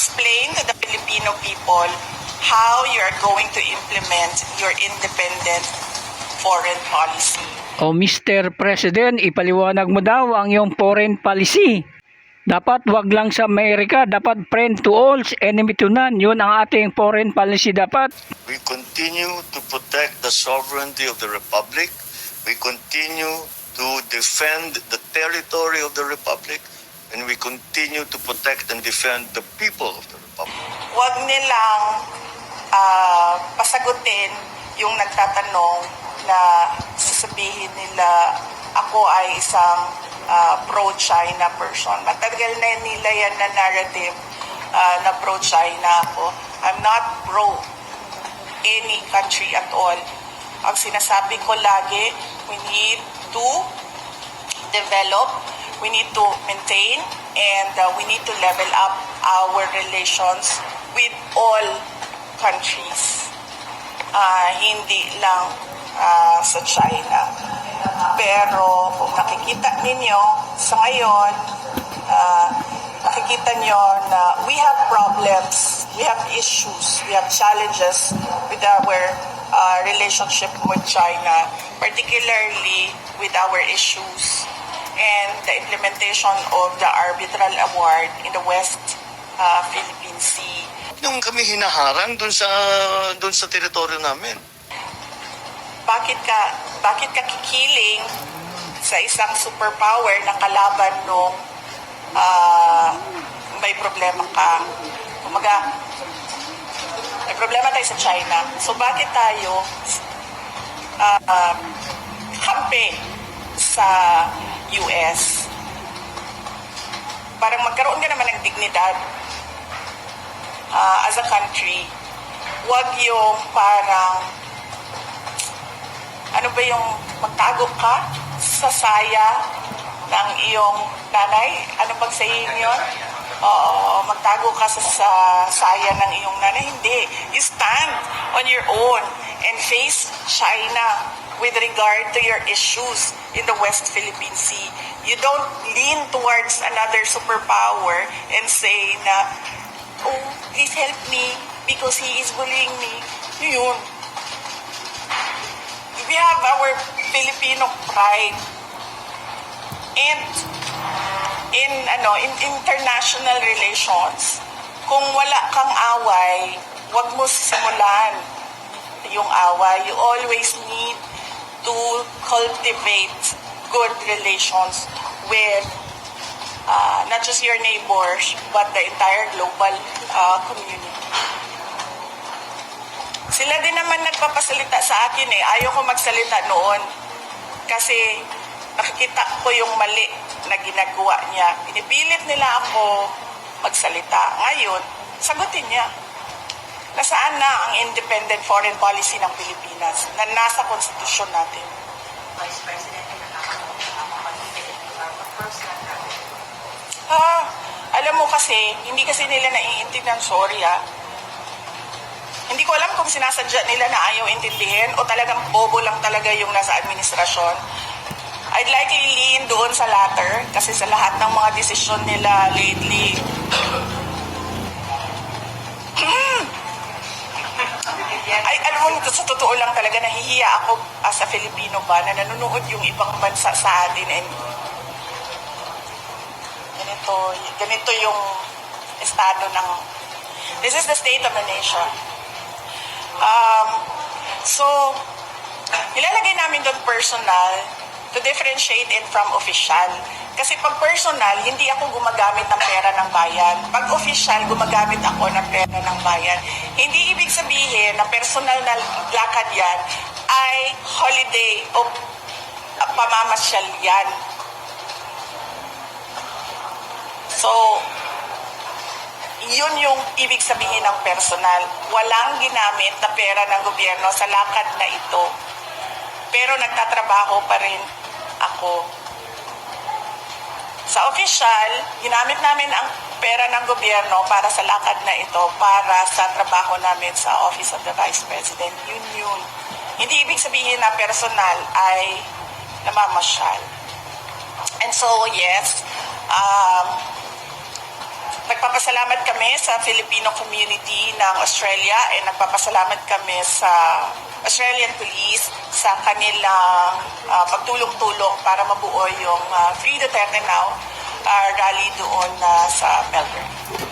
explain to the Filipino people how you are going to implement your independent foreign policy. O Mr. President, ipaliwanag mo daw ang iyong foreign policy. Dapat wag lang sa Amerika, dapat friend to all, enemy to none. Yun ang ating foreign policy dapat. We continue to protect the sovereignty of the Republic. We continue to defend the territory of the Republic. And we continue to protect and defend the people of the Republic. Huwag nilang ah, pasagutin yung nagtatanong na sasabihin nila ako ay isang ah, pro-China person. Matagal na nila yan na narrative ah, na pro-China ako. I'm not pro any country at all. Ang sinasabi ko lagi, we need to develop, we need to maintain, and uh, we need to level up our relations with all countries. Ah, hindi lang ah, sa China. Pero kung nakikita ninyo sa ngayon, ah, nakikita nyo na we have problems, we have issues, we have challenges with our uh, relationship with China, particularly with our issues and the implementation of the arbitral award in the West uh, Philippine Sea. Yung kami hinaharang dun sa dun sa teritoryo namin. Bakit ka bakit ka kikiling sa isang superpower na kalaban nung ah, may problema ka? Kumaga, may problema tayo sa China. So bakit tayo ah, kampi sa US? Parang magkaroon ka naman ng dignidad ah, as a country. Huwag yung parang ano ba yung magtago ka sa saya ng iyong nanay? Ano bang saying yun? Oo, magtago ka sa, sa saya ng iyong nanay. Hindi. You stand on your own and face China with regard to your issues in the West Philippine Sea. You don't lean towards another superpower and say na, oh, please help me because he is bullying me. Yun we have our Filipino pride. And in ano, in international relations, kung wala kang away, wag mo simulan yung away. You always need to cultivate good relations with uh, not just your neighbors, but the entire global uh, community. Sila din naman nagpapasalita sa akin eh. Ayaw ko magsalita noon. Kasi nakikita ko yung mali na ginagawa niya. Pinipilit nila ako magsalita. Ngayon, sagutin niya. Na ang independent foreign policy ng Pilipinas na nasa konstitusyon natin? Vice President. Ah, alam mo kasi, hindi kasi nila naiintindihan, sorry ah. Hindi ko alam kung sinasadya nila na ayaw intindihin o talagang bobo lang talaga yung nasa administrasyon. I'd likely lean doon sa latter kasi sa lahat ng mga desisyon nila lately. Mo, sa totoo lang talaga, nahihiya ako as a Filipino ba na nanonood yung ibang bansa sa atin and ganito, ganito yung estado ng this is the state of the nation. Um, so, ilalagay namin doon personal to differentiate it from official. Kasi pag personal, hindi ako gumagamit ng pera ng bayan. Pag official, gumagamit ako ng pera ng bayan. Hindi ibig sabihin na personal na lakad yan ay holiday o pamamasyal yan. So, yun yung ibig sabihin ng personal. Walang ginamit na pera ng gobyerno sa lakad na ito. Pero nagtatrabaho pa rin ako. Sa official, ginamit namin ang pera ng gobyerno para sa lakad na ito, para sa trabaho namin sa Office of the Vice President. Yun yun. Hindi ibig sabihin na personal ay namamasyal. And so, yes, um, nagpapasalamat kami sa Filipino community ng Australia and nagpapasalamat kami sa Australian Police sa kanilang ah, pagtulong-tulong para mabuo yung ah, Free Duterte Now ah, rally doon ah, sa Melbourne.